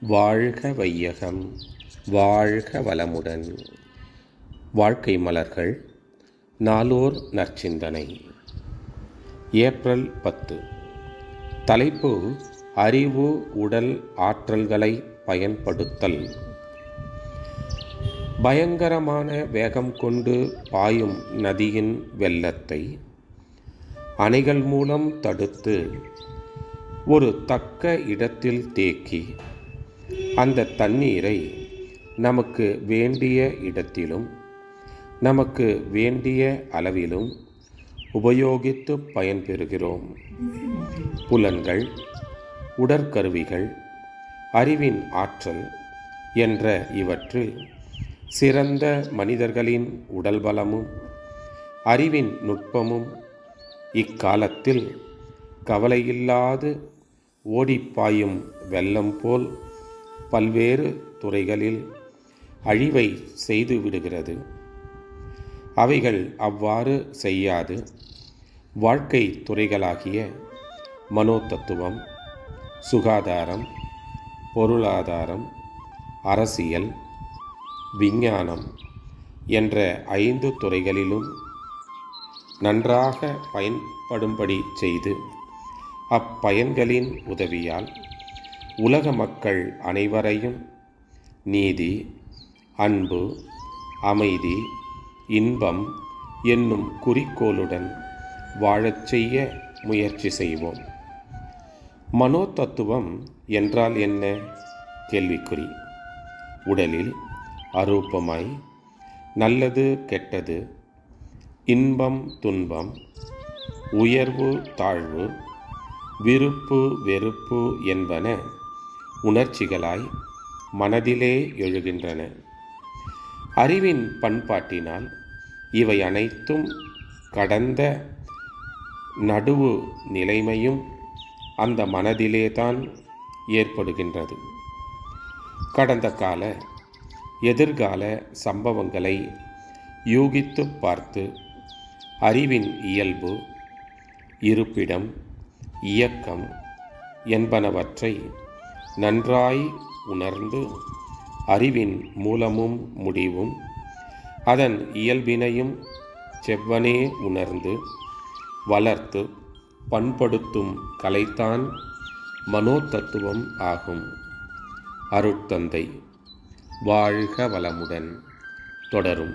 வாழ்க வையகம் வாழ்க வளமுடன். வாழ்க்கை மலர்கள் நாளோர் நற்சிந்தனை. ஏப்ரல் பத்து. தலைப்பு அறிவு உடல் ஆற்றல்களை பயன்படுத்தல். பயங்கரமான வேகம் கொண்டு பாயும் நதியின் வெள்ளத்தை அணைகள் மூலம் தடுத்து ஒரு தக்க இடத்தில் தேக்கி அந்த தண்ணீரை நமக்கு வேண்டிய இடத்திலும் நமக்கு வேண்டிய அளவிலும் உபயோகித்து பயன்பெறுகிறோம். புலன்கள் உடற்கருவிகள் அறிவின் ஆற்றல் என்ற இவற்றில் சிறந்த மனிதர்களின் உடல் பலமும் அறிவின் நுட்பமும் இக்காலத்தில் கவலையில்லாது ஓடிப்பாயும் வெள்ளம் போல் பல்வேறு துறைகளில் அழிவை செய்து விடுகிறது. அவைகள் அவ்வாறு செய்யாது. வாழ்க்கை துறைகளாகிய மனோதத்துவம் சுகாதாரம் பொருளாதாரம் அரசியல் விஞ்ஞானம் என்ற ஐந்து துறைகளிலும் நன்றாக பயன்படும்படி செய்து அப்பயன்களின் உதவியால் உலக மக்கள் அனைவரையும் நீதி அன்பு அமைதி இன்பம் என்னும் குறிக்கோளுடன் வாழச் செய்ய முயற்சி செய்வோம். மனோ தத்துவம் என்றால் என்ன? கேள்விக்குறி. உடலில் அரூபமாய் நல்லது கெட்டது இன்பம் துன்பம் உயர்வு தாழ்வு விருப்பு வெறுப்பு என்பன உணர்ச்சிகளாய் மனதிலே எழுகின்றன. அறிவின் பண்பாட்டினால் இவை அனைத்தும் கடந்த நடுவு நிலைமையும் அந்த மனதிலேதான் ஏற்படுகின்றது. கடந்த கால எதிர்கால சம்பவங்களை யூகித்து பார்த்து அறிவின் இயல்பு இருப்பிடம் இயக்கம் என்பனவற்றை நன்றாய் உணர்ந்து அறிவின் மூலமும் முடிவும் அதன் இயல்பினையும் செவ்வனே உணர்ந்து வளர்த்து பண்படுத்தும் கலைத்தான் மனோதத்துவம் ஆகும். அருட்தந்தை வாழ்க வளமுடன் தொடரும்.